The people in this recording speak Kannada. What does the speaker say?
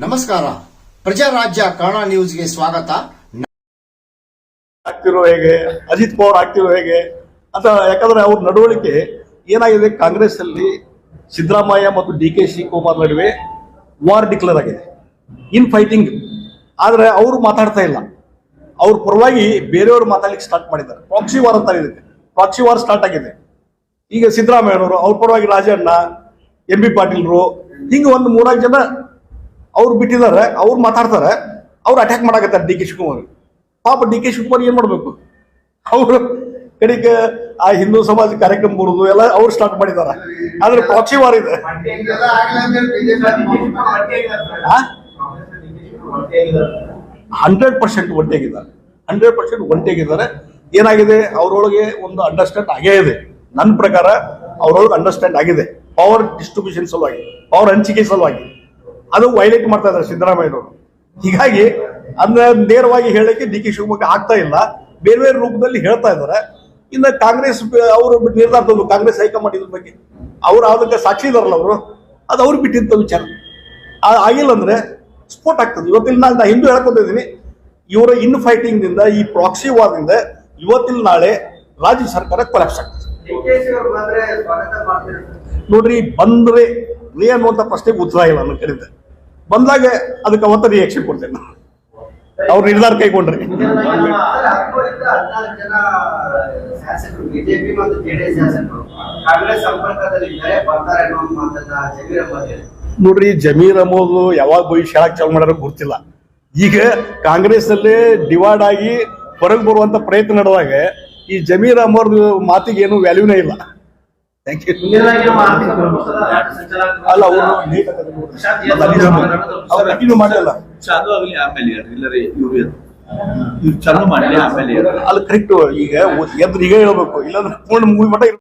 ನಮಸ್ಕಾರ. ಪ್ರಜಾರಾಜ್ಯ ಕನ್ನಡ ನ್ಯೂಸ್ಗೆ ಸ್ವಾಗತ. ಆಗ್ತಿರೋ ಹೇಗೆ? ಅಜಿತ್ ಪವಾರ್ ಆಗ್ತಿರೋ ಹೇಗೆ? ಅಂತ ಯಾಕಂದ್ರೆ ಅವ್ರ ನಡವಳಿಕೆ ಏನಾಗಿದೆ? ಕಾಂಗ್ರೆಸ್ ಅಲ್ಲಿ ಸಿದ್ದರಾಮಯ್ಯ ಮತ್ತು ಡಿ ಕೆ ಶಿವಕುಮಾರ್ ನಡುವೆ ವಾರ್ ಡಿಕ್ಲೇರ್ ಆಗಿದೆ. ಇನ್ ಫೈಟಿಂಗ್ ಆದ್ರೆ ಅವರು ಮಾತಾಡ್ತಾ ಇಲ್ಲ. ಅವ್ರ ಪರವಾಗಿ ಬೇರೆಯವರು ಮಾತಾಡ್ಲಿಕ್ಕೆ ಸ್ಟಾರ್ಟ್ ಮಾಡಿದ್ದಾರೆ. ಪ್ರಾಕ್ಸಿ ವಾರ್ ಅಂತ ಇದೆ ಪ್ರಾಕ್ಸಿ ವಾರ್ ಸ್ಟಾರ್ಟ್ ಆಗಿದೆ. ಈಗ ಸಿದ್ದರಾಮಯ್ಯನವರು, ಅವ್ರ ಪರವಾಗಿ ರಾಜಣ್ಣ, ಎಂ ಬಿ ಪಾಟೀಲ್ರು, ಹಿಂಗೆ ಒಂದು ಮೂರ್ನಾಲ್ಕು ಜನ ಅವ್ರು ಬಿಟ್ಟಿದ್ದಾರೆ, ಅವ್ರು ಮಾತಾಡ್ತಾರೆ, ಅವ್ರು ಅಟ್ಯಾಕ್ ಮಾಡಾಕತ್ತಾರೆ ಡಿ ಕೆ ಶಿವಕುಮಾರ್. ಪಾಪ ಡಿ ಕೆ ಶಿವಕುಮಾರ್ ಏನು ಮಾಡಬೇಕು? ಅವರು ಕಡೆಗೆ ಆ ಹಿಂದೂ ಸಮಾಜ ಕಾರ್ಯಕ್ರಮ ಬರುದು, ಎಲ್ಲ ಅವ್ರು ಸ್ಟಾರ್ಟ್ ಮಾಡಿದ್ದಾರೆ. ಆದ್ರೆ ಪ್ರಾಕ್ಸಿ ವಾರ್ ಇದೆ. ಹಂಡ್ರೆಡ್ ಪರ್ಸೆಂಟ್ ಒಂಟಿಯಾಗಿದ್ದಾರೆ. ಹಂಡ್ರೆಡ್ ಪರ್ಸೆಂಟ್ ಒಂಟಿಯಾಗಿದ್ದಾರೆ. ಏನಾಗಿದೆ? ಅವರೊಳಗೆ ಒಂದು ಅಂಡರ್ಸ್ಟ್ಯಾಂಡ್ ಆಗೇ ಇದೆ. ನನ್ನ ಪ್ರಕಾರ ಅವರೊಳಗೆ ಅಂಡರ್ಸ್ಟ್ಯಾಂಡ್ ಆಗಿದೆ. ಪವರ್ ಡಿಸ್ಟ್ರಿಬ್ಯೂಷನ್ ಸಲುವಾಗಿ ಪವರ್ ಹಂಚಿಕೆ ಸಲುವಾಗಿ. ಅದು ವೈಲೇಟ್ ಮಾಡ್ತಾ ಇದ್ದಾರೆ ಸಿದ್ದರಾಮಯ್ಯನವರು. ಹೀಗಾಗಿ ಅಂದ್ರೆ ನೇರವಾಗಿ ಹೇಳಕ್ಕೆ ಡಿ ಕೆ ಶಿವಮೊಗ್ಗ ಆಗ್ತಾ ಇಲ್ಲ. ಬೇರೆ ಬೇರೆ ರೂಪದಲ್ಲಿ ಹೇಳ್ತಾ ಇದ್ದಾರೆ. ಇನ್ನು ಕಾಂಗ್ರೆಸ್ ಅವರು ನಿರ್ಧಾರ ತಂದು ಕಾಂಗ್ರೆಸ್ ಹೈಕಮಾಂಡ್ ಇದ್ರ ಬಗ್ಗೆ. ಅವ್ರು ಅದಕ್ಕೆ ಸಾಕ್ಷಿ ಇದಾರಲ್ಲ ಅವರು. ಅದು ಅವ್ರು ಬಿಟ್ಟಿದ್ದ ವಿಚಾರ. ಆ- ಆಗಿಲ್ಲ ಅಂದ್ರೆ ಸ್ಫೋಟ್ ಆಗ್ತದೆ. ಇವತ್ತಿನ ನಾಳೆ ನಾ ಹಿಂದೂ ಹೇಳ್ಕೊತಿದ್ದೀನಿ ಇವರ ಇನ್ ಫೈಟಿಂಗ್ ದಿಂದ ಈ ಪ್ರಾಕ್ಸಿ ವಾರದಿಂದ ಇವತ್ತಿನ ನಾಳೆ ರಾಜ್ಯ ಸರ್ಕಾರ ಕೊಲಾಪ್ಸ್ ಆಗ್ತದೆ. ನೋಡ್ರಿ ಬಂದ್ರೆ ರೇ ಅನ್ನುವಂಥ ಪ್ರಶ್ನೆಗೆ ಉತ್ತರ ಇಲ್ಲ ನನ್ನ ಕಡೆಯಿಂದ. ಬಂದಾಗ ಅದಕ್ಕೆ ಅವತ್ತ ರಿಯಾಕ್ಷನ್ ಕೊಡ್ತೇನೆ. ನಾನು ಅವ್ರು ನಿರ್ಧಾರ ಕೈಗೊಂಡ್ರಿ. ನೋಡ್ರಿ ಜಮೀರ್ ಅಹಮದ್ ಯಾವಾಗ ಭವಿಷ್ಯ ಹೇಳಕ್ ಚಾಲು ಮಾಡ್ಯಾರ ಗೊತ್ತಿಲ್ಲ. ಈಗ ಕಾಂಗ್ರೆಸ್ ಅಲ್ಲಿ ಡಿವೈಡ್ ಆಗಿ ಹೊರಗೆ ಬರುವಂತ ಪ್ರಯತ್ನ ನಡೆದಾಗ ಈ ಜಮೀರ್ ಅಹಮದ್ ಮಾತಿಗೆ ಏನು ವ್ಯಾಲ್ಯೂನೇ ಇಲ್ಲ. ಥ್ಯಾಂಕ್ ಯು ಅಲ್ಲ ಅವರು ಅವ್ರು ಕಂಟಿನ್ಯೂ ಮಾಡಲಿಲ್ಲ ಚಾಲು ಆಗಲಿ ಆಮೇಲೆ ಇಲ್ಲರಿ ಇವ್ರು ಇವ್ರು ಚಾಲು ಮಾಡಲಿ ಆಮೇಲೆ ಅಲ್ಲ ಕರೆಕ್ಟ್ ಈಗ ಎದ್ದು ಈಗ ಹೇಳ್ಬೇಕು. ಇಲ್ಲಾಂದ್ರೆ ಪೂರ್ಣ ಮೂವಿ ಮಟ್ಟ.